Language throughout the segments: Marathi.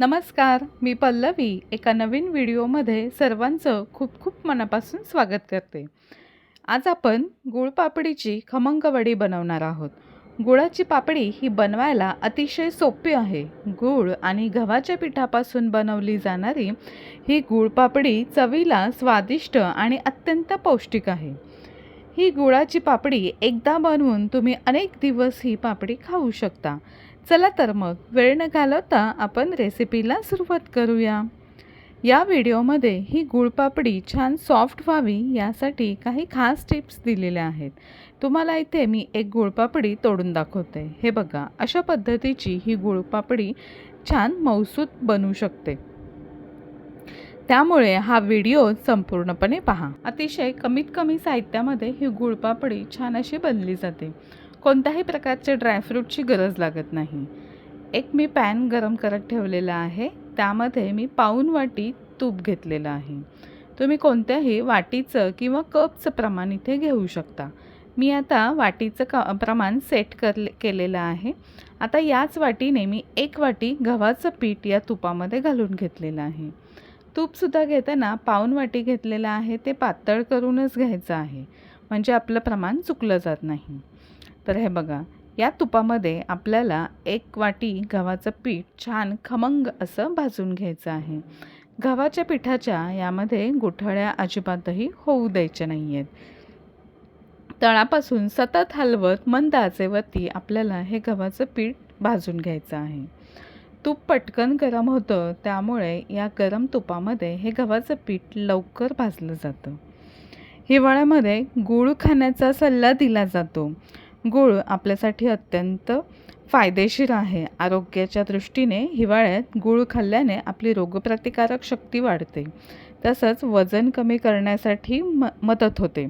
नमस्कार मी पल्लवी एका नवीन व्हिडिओमध्ये सर्वांचं खूप खूप मनापासून स्वागत करते. आज आपण गुळपापडीची खमंगवडी बनवणार आहोत. गुळाची पापडी ही बनवायला अतिशय सोपी आहे. गूळ आणि गव्हाच्या पिठापासून बनवली जाणारी ही गुळपापडी चवीला स्वादिष्ट आणि अत्यंत पौष्टिक आहे. ही गुळाची पापडी एकदा बनवून तुम्ही अनेक दिवस ही पापडी खाऊ शकता. चला तर मग वेळ न घालवता आपण रेसिपीला सुरुवात करूया. या व्हिडिओमध्ये ही गुळपापडी छान सॉफ्ट व्हावी यासाठी काही खास टिप्स दिलेल्या आहेत. तुम्हाला इथे मी एक गुळपापडी तोडून दाखवते. हे बघा अशा पद्धतीची ही गुळपापडी छान मौसूत बनू शकते. त्यामुळे हा व्हिडिओ संपूर्णपणे पहा. अतिशय कमीत कमी साहित्यामध्ये ही गुळपापडी छान अशी बनली जाते. कोणत्याही प्रकारचे ड्रायफ्रूटची गरज लागत नाही. एक मी पॅन गरम करत ठेवलेला आहे. त्यामध्ये मी पाऊन वाटी तूप घेतलेलं आहे. तुम्ही कोणत्याही वाटीचं किंवा कपचं प्रमाण इथे घेऊ शकता. मी आता वाटीचं क प्रमाण सेट कर केलेलं आहे. आता याच वाटीने मी एक वाटी गव्हाचं पीठ या तुपामध्ये घालून घेतलेलं आहे. तूपसुद्धा घेताना पाऊन वाटी घेतलेलं आहे. ते पातळ करूनच घ्यायचं आहे. म्हणजे आपलं प्रमाण चुकलं जात नाही. तर हे बघा या तुपामध्ये आपल्याला एक वाटी गव्हाचं पीठ छान खमंग असं भाजून घ्यायचं आहे. गव्हाच्या पिठाच्या यामध्ये गुठळ्या अजिबातही होऊ द्यायच्या नाही आहेत तळापासून सतत हलवत मंद आचेवरती आपल्याला हे गव्हाचं पीठ भाजून घ्यायचं आहे. तूप पटकन गरम होतं त्यामुळे या गरम तुपामध्ये हे गव्हाचं पीठ लवकर भाजलं जातं. हिवाळ्यामध्ये गूळ खाण्याचा सल्ला दिला जातो. गूळ आपल्यासाठी अत्यंत फायदेशीर आहे. आरोग्याच्या दृष्टीने हिवाळ्यात गूळ खाल्ल्याने आपली रोगप्रतिकारक शक्ती वाढते. तसंच वजन कमी करण्यासाठी म मदत होते.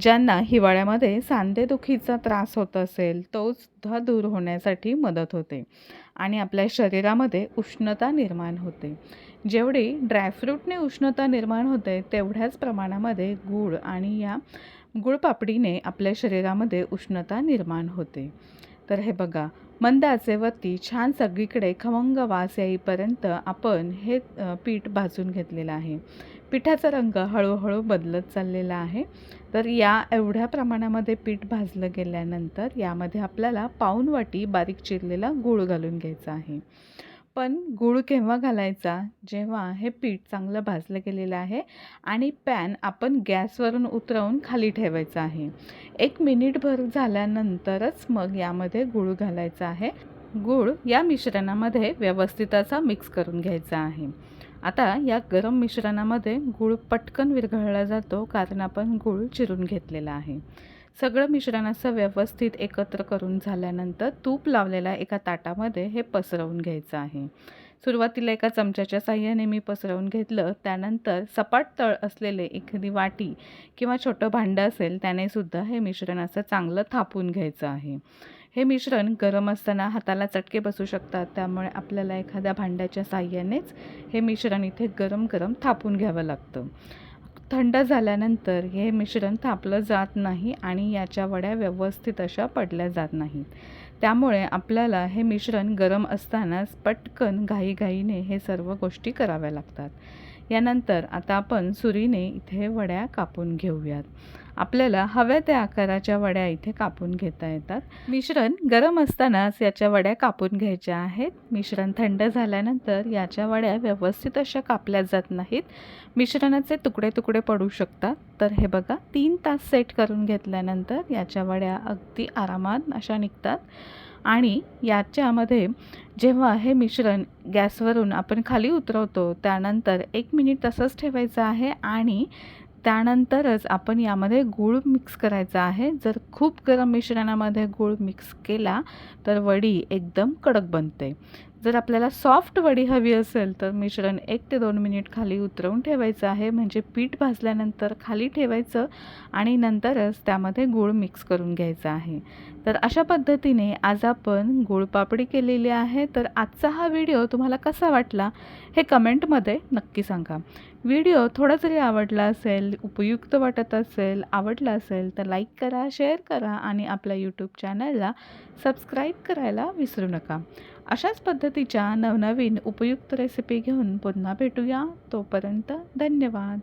ज्यांना हिवाळ्यामध्ये सांधेदुखीचा त्रास होत असेल तो सुद्धा दूर होण्यासाठी मदत होते आणि आपल्या शरीरामध्ये उष्णता निर्माण होते. जेवढी ड्रायफ्रूटने उष्णता निर्माण होते तेवढ्याच प्रमाणामध्ये गूळ आणि या गुळपापडीने आपल्या शरीरामध्ये उष्णता निर्माण होते. तर हे बघा मंद आचेवरती छान सगळीकडे खमंग वास येईपर्यंत आपण हे पीठ भाजून घेतलेलं आहे. पिठाचा रंग हळूहळू बदलत चाललेला आहे. तर या एवढ्या प्रमाणामध्ये पीठ भाजलं गेल्यानंतर यामध्ये आपल्याला पाऊन वाटी बारीक चिरलेला गूळ घालून घ्यायचा आहे. पण गूळ केव्हा घालायचा? जेव्हा हे पीठ चांगलं भाजलं गेलेलं आहे आणि पॅन आपण गॅसवरून उतरवून खाली ठेवायचं आहे. एक मिनिटभर झाल्यानंतरच मग यामध्ये गूळ घालायचा आहे. गूळ या मिश्रणामध्ये व्यवस्थित असा मिक्स करून घ्यायचा आहे. आता या गरम मिश्रणामध्ये गूळ पटकन विरघळला जातो कारण आपण गूळ चिरून घेतलेला आहे. सगळं मिश्रण असं व्यवस्थित एकत्र करून झाल्यानंतर तूप लावलेल्या एका ताटामध्ये हे पसरवून घ्यायचं आहे. सुरुवातीला एका चमच्याच्या साह्याने मी पसरवून घेतलं. त्यानंतर सपाट तळ असलेले एखादी वाटी किंवा छोटं भांडं असेल त्याने सुद्धा हे मिश्रण असं चांगलं थापून घ्यायचं आहे. हे मिश्रण गरम असताना हाताला चटके बसू शकतात त्यामुळे आपल्याला एखाद्या भांड्याच्या साह्यानेच हे मिश्रण इथे गरम गरम थापून घ्यावं लागतं. थंड झाल्यानंतर हे मिश्रण थापलं जात नाही आणि याच्या वड्या व्यवस्थित अशा पडल्या जात नाहीत. त्यामुळे आपल्याला हे मिश्रण गरम असतानाच पटकन घाईघाईने हे सर्व गोष्टी कराव्या लागतात. यानंतर आता आपण सुरीने इथे वड्या कापून घेऊयात. आपल्याला हव्या त्या आकाराच्या वड्या इथे कापून घेता येतात. मिश्रण गरम असतानाच याच्या वड्या कापून घ्यायच्या आहेत. मिश्रण थंड झाल्यानंतर याच्या वड्या व्यवस्थित अशा कापल्या जात नाहीत. मिश्रणाचे तुकडे तुकडे पडू शकतात. तर हे बघा तीन तास सेट करून घेतल्यानंतर याच्या वड्या अगदी आरामात अशा निघतात. आणि याच्यामध्ये जेव्हा हे मिश्रण गॅसवरून आपण खाली उतरवतो त्यानंतर एक मिनिट तसंच ठेवायचं आहे आणि त्यानंतरच आपण यामध्ये गूळ मिक्स करायचा आहे. जर खूप गरम मिश्रणामध्ये गूळ मिक्स केला तर वडी एकदम कडक बनते. जर आपल्याला सॉफ्ट वडी हवी असेल तर मिश्रण एक ते दोन मिनिट खाली उतरवून ठेवायचं आहे. म्हणजे पीठ भाजल्यानंतर खाली ठेवायचं आणि नंतरच त्यामध्ये गूळ मिक्स करून घ्यायचं आहे. तर अशा पद्धतीने आज आपण गूळपापडी केलेली आहे. तर आजचा हा व्हिडिओ तुम्हाला कसा वाटला हे कमेंटमध्ये नक्की सांगा. व्हिडिओ थोडा जरी आवडला असेल उपयुक्त वाटत असेल आवडला असेल तर लाईक करा शेअर करा आणि आपल्या यूट्यूब चॅनलला सबस्क्राईब करायला विसरू नका. अशाच पद्धतीच्या नवनवीन उपयुक्त रेसिपी घेऊन पुन्हा भेटूया. तोपर्यंत धन्यवाद.